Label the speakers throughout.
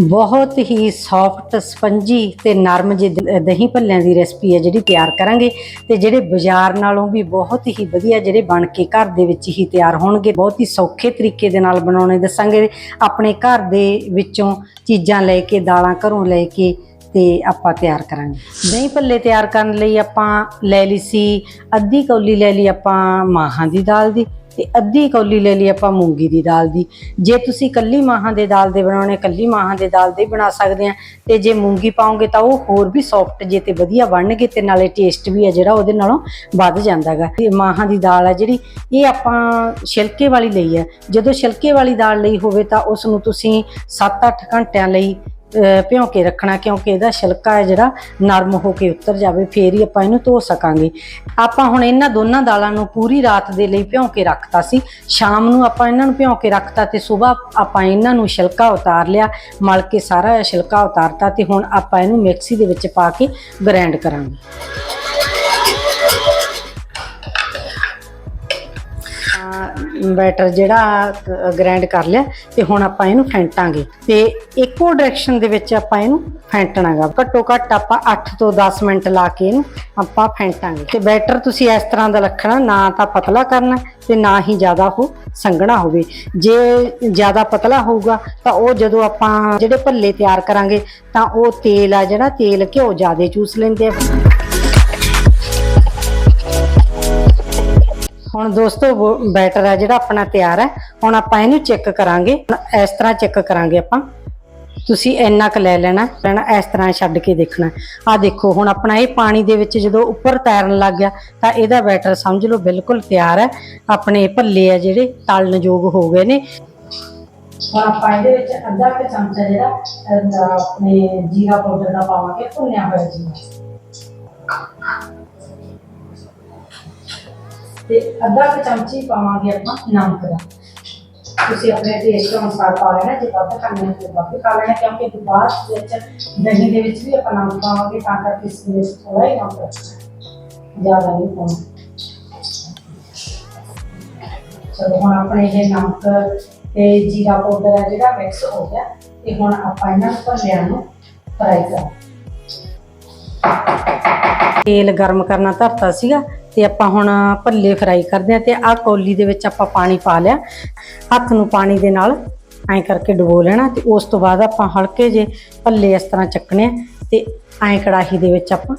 Speaker 1: ਬਹੁਤ ਹੀ soft spongy ਤੇ ਨਰਮ ਜਿਹੀ ਦਹੀਂ ਭੱਲਿਆਂ ਦੀ ਰੈਸਪੀ ਹੈ ਜਿਹੜੀ ਤਿਆਰ ਕਰਾਂਗੇ ਤੇ ਜਿਹੜੇ ਬਾਜ਼ਾਰ ਨਾਲੋਂ ਵੀ ਬਹੁਤ ਹੀ ਵਧੀਆ ਜਿਹੜੇ ਬਣ ਕੇ ਘਰ ਦੇ ਵਿੱਚ ਹੀ ਤਿਆਰ ਹੋਣਗੇ, ਬਹੁਤ ਹੀ ਸੌਖੇ ਤਰੀਕੇ ਦੇ ਨਾਲ ਬਣਾਉਣੇ ਦੱਸਾਂਗੇ। ਆਪਣੇ ਘਰ ਦੇ ਵਿੱਚੋਂ ਚੀਜ਼ਾਂ ਲੈ ਕੇ, ਦਾਲਾਂ ਘਰੋਂ ਲੈ ਕੇ ਤੇ ਆਪਾਂ ਤਿਆਰ ਕਰਾਂਗੇ। ਦਹੀਂ ਭੱਲੇ ਤਿਆਰ ਕਰਨ ਲਈ ਆਪਾਂ ਲੈ ਲਈ ਸੀ, ਅੱਧੀ ਕੌਲੀ ਲੈ ਲਈ ਆਪਾਂ ਮਾਹਾਂ ਦੀ ਦਾਲ ਦੀ। ਤੇ ਅੱਧੀ ਕੌਲੀ ਲੈ ਲਈ ਆਪਾਂ ਮੂੰਗੀ ਦੀ ਦਾਲ ਦੀ। ਜੇ ਤੁਸੀਂ ਕੱਲੀ ਮਾਹਾਂ ਦੇ ਦਾਲ ਦੇ ਬਣਾਉਣੇ, ਕੱਲੀ ਮਾਹਾਂ ਦੇ ਦਾਲ ਦੇ ਬਣਾ ਸਕਦੇ ਆ। ਤੇ ਜੇ ਮੂੰਗੀ ਪਾਓਗੇ ਤਾਂ ਉਹ ਹੋਰ ਵੀ ਸੌਫਟ ਜੇ ਤੇ ਵਧੀਆ ਬਣਨਗੇ ਤੇ ਨਾਲੇ ਟੇਸਟ ਵੀ ਹੈ ਜਿਹੜਾ ਉਹਦੇ ਨਾਲੋਂ ਵੱਧ ਜਾਂਦਾਗਾ। ਤੇ ਮਾਹਾਂ ਦੀ ਦਾਲ ਹੈ ਜਿਹੜੀ, ਇਹ ਆਪਾਂ ਛਿਲਕੇ ਵਾਲੀ ਲਈ ਹੈ ਜਦੋਂ ਛਿਲਕੇ ਵਾਲੀ ਦਾਲ ਲਈ ਹੋਵੇ ਤਾਂ ਉਸ ਨੂੰ ਤੁਸੀਂ 7-8 ਘੰਟਿਆਂ ਲਈ ਭਿਉਂ ਕੇ ਰੱਖਣਾ, ਕਿਉਂਕਿ ਇਹਦਾ ਛਿਲਕਾ ਹੈ ਜਿਹੜਾ ਨਰਮ ਹੋ ਕੇ ਉਤਰ ਜਾਵੇ, ਫੇਰ ਹੀ ਆਪਾਂ ਇਹਨੂੰ ਧੋ ਸਕਾਂਗੇ। ਆਪਾਂ ਹੁਣ ਇਹਨਾਂ ਦੋਨਾਂ ਦਾਲਾਂ ਨੂੰ ਪੂਰੀ ਰਾਤ ਦੇ ਲਈ ਭਿਉਂ ਕੇ ਰੱਖਤਾ ਸੀ। ਸ਼ਾਮ ਨੂੰ ਆਪਾਂ ਇਹਨਾਂ ਨੂੰ ਭਿਉਂ ਕੇ ਰੱਖਤਾ ਤੇ ਸਵੇਰ ਆਪਾਂ ਇਹਨਾਂ ਨੂੰ ਛਿਲਕਾ ਉਤਾਰ ਲਿਆ, ਮਲ ਕੇ ਸਾਰਾ ਛਿਲਕਾ ਉਤਾਰਤਾ ਤੇ ਹੁਣ ਆਪਾਂ ਇਹਨੂੰ ਮਿਕਸੀ ਦੇ ਵਿੱਚ ਪਾ ਕੇ ਗ੍ਰਾਈਂਡ ਕਰਾਂਗੇ। ਬੈਟਰ ਜਿਹੜਾ ਗ੍ਰਾਈਂਡ ਕਰ ਲਿਆ ਤੇ ਹੁਣ ਆਪਾਂ ਇਹਨੂੰ ਫੈਂਟਾਂਗੇ। ਤੇ ਇੱਕੋ ਡਾਇਰੈਕਸ਼ਨ ਦੇ ਵਿੱਚ ਆਪਾਂ ਇਹਨੂੰ ਫੈਂਟਣਾਗਾ। ਘੱਟੋ ਘੱਟ ਆਪਾਂ 8 ਤੋਂ 10 ਮਿੰਟ ਲਾ ਕੇ ਇਹਨੂੰ ਆਪਾਂ ਫੈਂਟਾਂਗੇ। ਤੇ ਬੈਟਰ ਤੁਸੀਂ ਇਸ ਤਰ੍ਹਾਂ ਦਾ ਰੱਖਣਾ, ਨਾ ਤਾਂ ਪਤਲਾ ਕਰਨਾ ਤੇ ਨਾ ਹੀ ਜ਼ਿਆਦਾ ਉਹ ਸੰਘਣਾ ਹੋਵੇ। ਜੇ ਜ਼ਿਆਦਾ ਪਤਲਾ ਹੋਊਗਾ ਤਾਂ ਉਹ ਜਦੋਂ ਆਪਾਂ ਜਿਹੜੇ ਭੱਲੇ ਤਿਆਰ ਕਰਾਂਗੇ ਤਾਂ ਉਹ ਤੇਲ ਆ ਜਿਹੜਾ ਤੇਲ ਘਿਓ ਜ਼ਿਆਦਾ ਚੂਸ ਲੈਂਦੇ ਆ। ਹੁਣ ਦੋਸਤੋ ਬੈਟਰ ਹੈ ਜਿਹੜਾ ਆਪਣਾ ਤਿਆਰ ਹੈ। ਹੁਣ ਆਪਾਂ ਇਹਨੂੰ ਚੈੱਕ ਕਰਾਂਗੇ। ਇਸ ਤਰ੍ਹਾਂ ਚੈੱਕ ਕਰਾਂਗੇ ਆਪਾਂ। ਤੁਸੀਂ ਇੰਨਾ ਕੁ ਲੈ ਲੈਣਾ ਲੈਣਾ, ਇਸ ਤਰ੍ਹਾਂ ਛੱਡ ਕੇ ਦੇਖਣਾ। ਆ ਦੇਖੋ, ਹੁਣ ਆਪਣਾ ਇਹ ਪਾਣੀ ਦੇ ਵਿੱਚ ਜਦੋਂ ਉੱਪਰ ਤੈਰਨ ਲੱਗ ਗਿਆ, ਤਾਂ ਇਹਦਾ ਬੈਟਰ ਸਮਝ ਲਓ ਬਿਲਕੁਲ ਤਿਆਰ ਹੈ। ਆਪਣੇ ਭੱਲੇ ਆ ਜਿਹੜੇ, ਤਲਣਯੋਗ ਹੋ ਗਏ ਨੇ। ਹੁਣ ਆਪਾਂ ਇਹਦੇ ਵਿੱਚ ਅੱਧਾ ਕੁ ਚਮਚਾ ਜਿਹੜਾ ਆਪਣੇ ਜੀਰਾ ਪਾਊਡਰ ਦਾ ਪਾਵਾਂਗੇ, ਭੁੰਨਿਆ ਹੋਇਆ ਜੀਰਾ। ਤੇ ਅੱਧਾ ਕੁ ਚਮਚੀ ਪਾਵਾਂਗੇ ਆਪਾਂ ਨਮਕ ਦਾ। ਤੁਸੀਂ ਆਪਣੇ ਟੇਸਟ ਅਨੁਸਾਰ ਪਾ ਲੈਣਾ, ਜੇ ਵੱਧ ਖਾਣਾ ਹੈ ਤਾਂ ਵੱਧ ਖਾ ਲੈਣਾ, ਕਿਉਂਕਿ ਬਾਅਦ ਵਿੱਚ ਦਹੀਂ ਦੇ ਵਿੱਚ ਵੀ ਆਪਾਂ ਨਮਕ ਪਾਵਾਂਗੇ ਤਾਂ ਕਰਕੇ ਇਸ ਵਿੱਚ ਥੋੜਾ ਹੀ ਨਮਕ ਰੱਖਣਾ ਜ਼ਿਆਦਾ ਨਹੀਂ ਪਾਉਣਾ। ਚਲੋ, ਹੁਣ ਆਪਣੇ ਇਹ ਨਮਕ ਤੇ ਜੀਰਾ ਪਾਊਡਰ ਹੈ ਜਿਹੜਾ ਮਿਕਸ ਹੋ ਗਿਆ, ਤੇ ਹੁਣ ਆਪਾਂ ਇਹਨਾਂ ਭੱਲਿਆਂ ਨੂੰ ਫਰਾਈ ਕਰਾਂਗੇ। ਤੇਲ ਗਰਮ ਕਰਨਾ ਧਰਤਾ ਸੀਗਾ ਤੇ ਆਪਾਂ ਹੁਣ ਭੱਲੇ ਫਰਾਈ ਕਰਦੇ ਆ ਤੇ ਆਹ ਕੌਲੀ ਦੇ ਵਿੱਚ ਆਪਾਂ ਪਾਣੀ ਪਾ ਲਿਆ। ਹੱਥ ਨੂੰ ਪਾਣੀ ਦੇ ਨਾਲ ਐਂ ਕਰਕੇ ਡੁਬੋ ਲੈਣਾ ਤੇ ਉਸ ਤੋਂ ਬਾਅਦ ਆਪਾਂ ਹਲਕੇ ਜੇ ਭੱਲੇ ਇਸ ਤਰ੍ਹਾਂ ਚੱਕਣੇ ਆ ਤੇ ਐਂ ਕੜਾਹੀ ਦੇ ਵਿੱਚ ਆਪਾਂ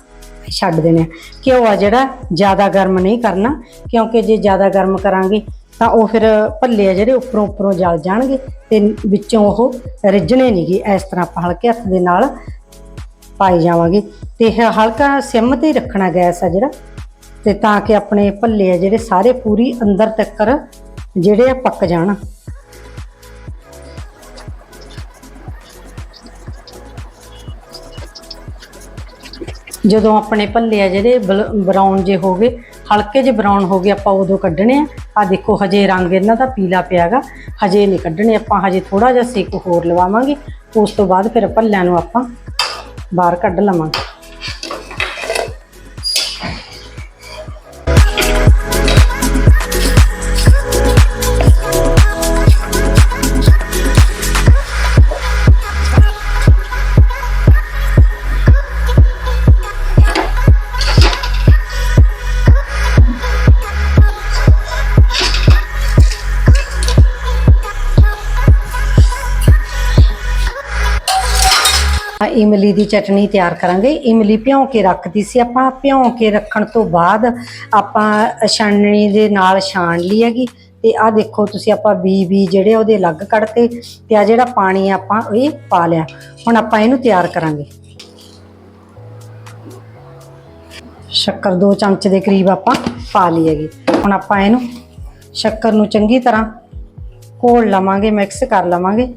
Speaker 1: ਛੱਡ ਦੇਣੇ ਆ। ਘਿਓ ਆ ਜਿਹੜਾ ਜ਼ਿਆਦਾ ਗਰਮ ਨਹੀਂ ਕਰਨਾ, ਕਿਉਂਕਿ ਜੇ ਜ਼ਿਆਦਾ ਗਰਮ ਕਰਾਂਗੇ ਤਾਂ ਉਹ ਫਿਰ ਭੱਲੇ ਆ ਜਿਹੜੇ ਉੱਪਰੋਂ ਉੱਪਰੋਂ ਜਲ ਜਾਣਗੇ ਤੇ ਵਿੱਚੋਂ ਉਹ ਰਿੱਝਣੇ ਨਹੀਂਗੇ ਇਸ ਤਰ੍ਹਾਂ ਆਪਾਂ ਹਲਕੇ ਹੱਥ ਦੇ ਨਾਲ ਪਾਈ ਜਾਵਾਂਗੇ ਤੇ ਇਹ ਹਲਕਾ ਸਿਮ ਤੇ ਹੀ ਰੱਖਣਾ ਗੈਸ ਆ ਜਿਹੜਾ। ਤੇ ਤਾਂ ਕਿ ਆਪਣੇ ਭੱਲੇ ਆ ਜਿਹੜੇ ਸਾਰੇ ਪੂਰੀ ਅੰਦਰ ਤੱਕ ਜਿਹੜੇ ਆ ਪੱਕ ਜਾਣ। ਜਦੋਂ ਆਪਣੇ ਭੱਲੇ ਆ ਜਿਹੜੇ ਬਰਾਊਨ ਜੇ ਹੋ ਗਏ, ਹਲਕੇ ਜਿਹੇ ਬਰਾਊਨ ਹੋ ਗਏ, ਆਪਾਂ ਉਦੋਂ ਕੱਢਣੇ ਆ। ਆ ਦੇਖੋ, ਹਜੇ ਰੰਗ ਇਹਨਾਂ ਦਾ ਪੀਲਾ ਪਿਆਗਾ ਹਜੇ ਨਹੀਂ ਕੱਢਣੇ, ਆਪਾਂ ਹਜੇ ਥੋੜਾ ਜਿਹਾ ਸੇਕ ਹੋਰ ਲਵਾਵਾਂਗੇ। ਉਸ ਤੋਂ ਬਾਅਦ ਫਿਰ ਭੱਲਿਆਂ ਨੂੰ ਆਪਾਂ ਬਾਹਰ ਕੱਢ ਲਵਾਂਗੇ। ਇਮਲੀ ਦੀ ਚਟਨੀ ਤਿਆਰ ਕਰਾਂਗੇ। ਇਮਲੀ ਭਿਉਂ ਕੇ ਰੱਖਦੀ ਸੀ ਆਪਾਂ। ਭਿਉਂ ਕੇ ਰੱਖਣ ਤੋਂ ਬਾਅਦ ਆਪਾਂ ਛਾਣਨੀ ਦੇ ਨਾਲ ਛਾਣ ਲਈ ਹੈਗੀ। ਤੇ ਆ ਦੇਖੋ ਤੁਸੀਂ ਆਪਾਂ ਬੀ ਬੀ ਜਿਹੜੇ ਉਹਦੇ ਅਲੱਗ ਕੱਢਤੇ ਤੇ ਆ ਜਿਹੜਾ ਪਾਣੀ ਆਪਾਂ ਇਹ ਪਾ ਲਿਆ। ਹੁਣ ਆਪਾਂ ਇਹਨੂੰ ਤਿਆਰ ਕਰਾਂਗੇ। ਸ਼ੱਕਰ 2 ਚਮਚ ਦੇ ਕਰੀਬ ਆਪਾਂ ਪਾ ਲਈ ਹੈਗੀ। ਹੁਣ ਆਪਾਂ ਇਹਨੂੰ ਸ਼ੱਕਰ ਨੂੰ ਚੰਗੀ ਤਰ੍ਹਾਂ ਘੋਲ ਲਵਾਂਗੇ, ਮਿਕਸ ਕਰ ਲਵਾਂਗੇ।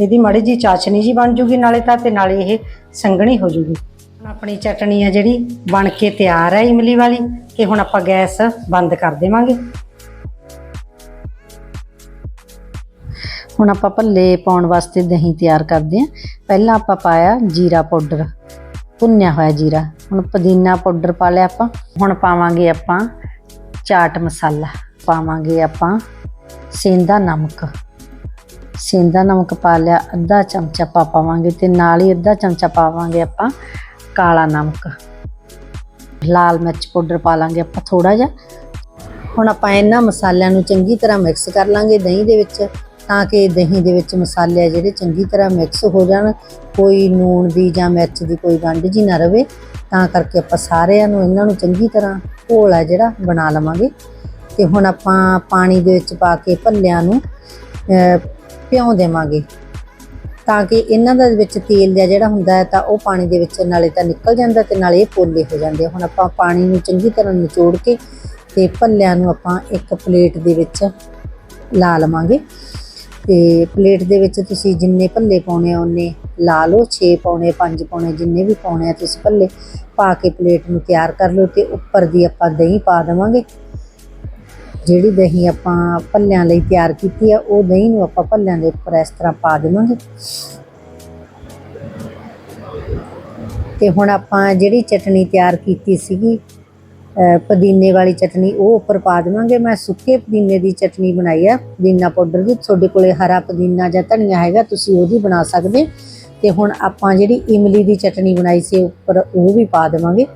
Speaker 1: ਇਹਦੀ ਮਾੜੀ ਜੀ ਚਾਸ਼ਨੀ ਜੀ ਬਣ ਜੂਗੀ, ਨਾਲੇ ਤਾਂ ਤੇ ਨਾਲੇ ਇਹ ਸੰਘਣੀ ਹੋ ਜੂਗੀ। ਹੁਣ ਆਪਣੀ ਚਟਣੀ ਆ ਜਿਹੜੀ, ਬਣ ਕੇ ਤਿਆਰ ਹੈ ਇਮਲੀ ਵਾਲੀ, ਤੇ ਹੁਣ ਆਪਾਂ ਗੈਸ ਬੰਦ ਕਰ ਦੇਵਾਂਗੇ। ਹੁਣ ਆਪਾਂ ਭੱਲੇ ਪਾਉਣ ਵਾਸਤੇ ਦਹੀਂ ਤਿਆਰ ਕਰਦੇ ਹਾਂ ਪਹਿਲਾਂ ਆਪਾਂ ਪਾਇਆ ਜੀਰਾ ਪਾਊਡਰ, ਭੁੰਨਿਆ ਹੋਇਆ ਜੀਰਾ। ਹੁਣ ਪੁਦੀਨਾ ਪਾਊਡਰ ਪਾ ਲਿਆ ਆਪਾਂ। ਹੁਣ ਪਾਵਾਂਗੇ ਆਪਾਂ ਚਾਟ ਮਸਾਲਾ। ਪਾਵਾਂਗੇ ਆਪਾਂ ਸੇਂਦਾ ਨਮਕ। ਸੇਂਦਾ ਨਮਕ ਪਾ ਲਿਆ, ਅੱਧਾ ਚਮਚਾ ਪਾ ਪਾਵਾਂਗੇ ਤੇ ਨਾਲ ਹੀ ਅੱਧਾ ਚਮਚਾ ਪਾਵਾਂਗੇ ਆਪਾਂ ਕਾਲਾ ਨਮਕ। ਲਾਲ ਮਿਰਚ ਪਾਊਡਰ ਪਾ ਲਾਂਗੇ ਆਪਾਂ ਥੋੜਾ ਜਿਹਾ। ਹੁਣ ਆਪਾਂ ਇਹਨਾਂ ਮਸਾਲਿਆਂ ਨੂੰ ਚੰਗੀ ਤਰ੍ਹਾਂ ਮਿਕਸ ਕਰ ਲਾਂਗੇ ਦਹੀਂ ਦੇ ਵਿੱਚ ਤਾਂ ਕਿ ਦਹੀਂ ਦੇ ਵਿੱਚ ਮਸਾਲੇ ਜਿਹੜੇ ਚੰਗੀ ਤਰ੍ਹਾਂ ਮਿਕਸ ਹੋ ਜਾਣ, ਕੋਈ ਨੂਣ ਦੀ ਜਾਂ ਮਿਰਚ ਦੀ ਕੋਈ ਗੰਢ ਜੀ ਨਾ ਰਵੇ। ਤਾਂ ਕਰਕੇ ਆਪਾਂ ਸਾਰਿਆਂ ਨੂੰ ਇਹਨਾਂ ਨੂੰ ਚੰਗੀ ਤਰ੍ਹਾਂ ਘੋਲ ਆ ਜਿਹੜਾ ਬਣਾ ਲਵਾਂਗੇ। ਤੇ ਹੁਣ ਆਪਾਂ ਪਾਣੀ ਦੇ ਵਿੱਚ ਪਾ ਕੇ ਭੱਲਿਆਂ ਨੂੰ ਭਿਉਂ ਦੇਵਾਂਗੇ। ਤਾਂ ਕਿ ਇਹਨਾਂ ਦਾ ਵਿੱਚ ਤੇਲ ਜਿਹਾ ਜਿਹੜਾ ਹੁੰਦਾ ਹੈ, ਤਾਂ ਉਹ ਪਾਣੀ ਦੇ ਵਿੱਚ ਨਾਲੇ ਤਾਂ ਨਿਕਲ ਜਾਂਦਾ ਤੇ ਨਾਲੇ ਇਹ ਪੋਲੇ ਹੋ ਜਾਂਦੇ ਹੁਣ ਆਪਾਂ ਪਾਣੀ ਨੂੰ ਚੰਗੀ ਤਰ੍ਹਾਂ ਨਿਚੋੜ ਕੇ ਤੇ ਭੱਲਿਆਂ ਨੂੰ ਆਪਾਂ ਇੱਕ ਪਲੇਟ ਦੇ ਵਿੱਚ ਲਾ ਲਵਾਂਗੇ। ਤੇ ਪਲੇਟ ਦੇ ਵਿੱਚ ਤੁਸੀਂ ਜਿੰਨੇ ਭੱਲੇ ਪਾਉਣੇ ਆ, ਉਹਨੇ ਲਾ ਲਓ। 6 ਪਾਉਣੇ 5 ਪਾਉਣੇ, ਜਿੰਨੇ ਵੀ ਪਾਉਣੇ ਆ, ਤੁਸੀਂ ਭੱਲੇ ਪਾ ਕੇ ਪਲੇਟ ਨੂੰ ਤਿਆਰ ਕਰ ਲਓ ਤੇ ਉੱਪਰ ਦੀ ਆਪਾਂ ਦਹੀਂ ਪਾ ਦੇਵਾਂਗੇ। ਜਿਹੜੀ ਦਹੀਂ ਆਪਾਂ ਭੱਲਿਆਂ ਲਈ ਤਿਆਰ ਕੀਤੀ ਆ, ਉਹ ਦਹੀਂ ਨੂੰ ਆਪਾਂ ਭੱਲਿਆਂ ਦੇ ਉੱਪਰ ਇਸ ਤਰ੍ਹਾਂ ਪਾ ਦੇਵਾਂਗੇ। ਤੇ ਹੁਣ ਆਪਾਂ ਜਿਹੜੀ ਚਟਣੀ ਤਿਆਰ ਕੀਤੀ ਸੀਗੀ ਅਹ ਪੁਦੀਨੇ ਵਾਲੀ ਚਟਣੀ, ਉਹ ਉੱਪਰ ਪਾ ਦੇਵਾਂਗੇ। ਮੈਂ ਸੁੱਕੇ ਪੁਦੀਨੇ ਦੀ ਚਟਣੀ ਬਣਾਈ ਆ, ਪੁਦੀਨਾ ਪਾਊਡਰ ਦੀ। ਤੁਹਾਡੇ ਕੋਲੇ ਹਰਾ ਪੁਦੀਨਾ ਜਾਂ ਧਨੀਆ ਹੈਗਾ, ਤੁਸੀਂ ਉਹਦੀ ਬਣਾ ਸਕਦੇ। ਤੇ ਹੁਣ ਆਪਾਂ ਜਿਹੜੀ ਇਮਲੀ ਦੀ ਚਟਣੀ ਬਣਾਈ ਸੀ ਉੱਪਰ ਉਹ ਵੀ ਪਾ ਦੇਵਾਂਗੇ।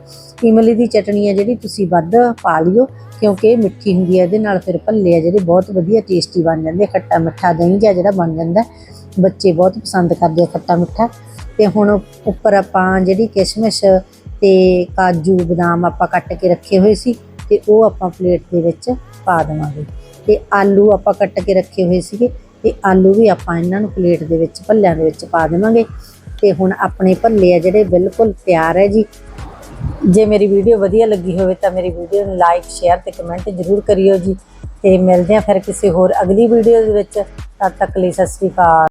Speaker 1: ਇਮਲੀ ਦੀ ਚਟਣੀ ਆ ਜਿਹੜੀ ਤੁਸੀਂ ਵੱਧ ਪਾ ਲਿਓ ਕਿਉਂਕਿ ਇਹ ਮਿੱਠੀ ਹੁੰਦੀ ਹੈ, ਇਹਦੇ ਨਾਲ ਫਿਰ ਭੱਲੇ ਆ ਜਿਹੜੇ ਬਹੁਤ ਵਧੀਆ ਟੇਸਟੀ ਬਣ ਜਾਂਦੇ ਖੱਟਾ ਮਿੱਠਾ ਦਹੀਂ ਜਿਹਾ ਜਿਹੜਾ ਬਣ ਜਾਂਦਾ ਬੱਚੇ ਬਹੁਤ ਪਸੰਦ ਕਰਦੇ ਆ ਖੱਟਾ ਮਿੱਠਾ। ਤੇ ਹੁਣ ਉੱਪਰ ਆਪਾਂ ਜਿਹੜੀ ਕਿਸ਼ਮਿਸ਼ ਤੇ ਕਾਜੂ ਬਦਾਮ ਆਪਾਂ ਕੱਟ ਕੇ ਰੱਖੇ ਹੋਏ ਸੀ ਤੇ ਉਹ ਆਪਾਂ ਪਲੇਟ ਦੇ ਵਿੱਚ ਪਾ ਦੇਵਾਂਗੇ। ਤੇ ਆਲੂ ਆਪਾਂ ਕੱਟ ਕੇ ਰੱਖੇ ਹੋਏ ਸੀਗੇ ਤੇ ਆਲੂ ਵੀ ਆਪਾਂ ਇਹਨਾਂ ਨੂੰ ਪਲੇਟ ਦੇ ਵਿੱਚ, ਭੱਲਿਆਂ ਦੇ ਵਿੱਚ ਪਾ ਦੇਵਾਂਗੇ। ਤੇ ਹੁਣ ਆਪਣੇ ਭੱਲੇ ਆ ਜਿਹੜੇ ਬਿਲਕੁਲ ਤਿਆਰ ਹੈ ਜੀ। ਜੇ ਮੇਰੀ ਵੀਡੀਓ ਵਧੀਆ ਲੱਗੀ ਹੋਵੇ ਤਾਂ ਮੇਰੀ ਵੀਡੀਓ ਨੂੰ ਲਾਈਕ, ਸ਼ੇਅਰ ਤੇ ਕਮੈਂਟ ਜ਼ਰੂਰ ਕਰਿਓ ਜੀ। ਤੇ ਮਿਲਦੇ ਆ ਫਿਰ ਕਿਸੇ ਹੋਰ ਅਗਲੀ ਵੀਡੀਓ ਦੇ ਵਿੱਚ। ਤਦ ਤੱਕ ਲਈ ਸਤਿ ਸ੍ਰੀ ਅਕਾਲ।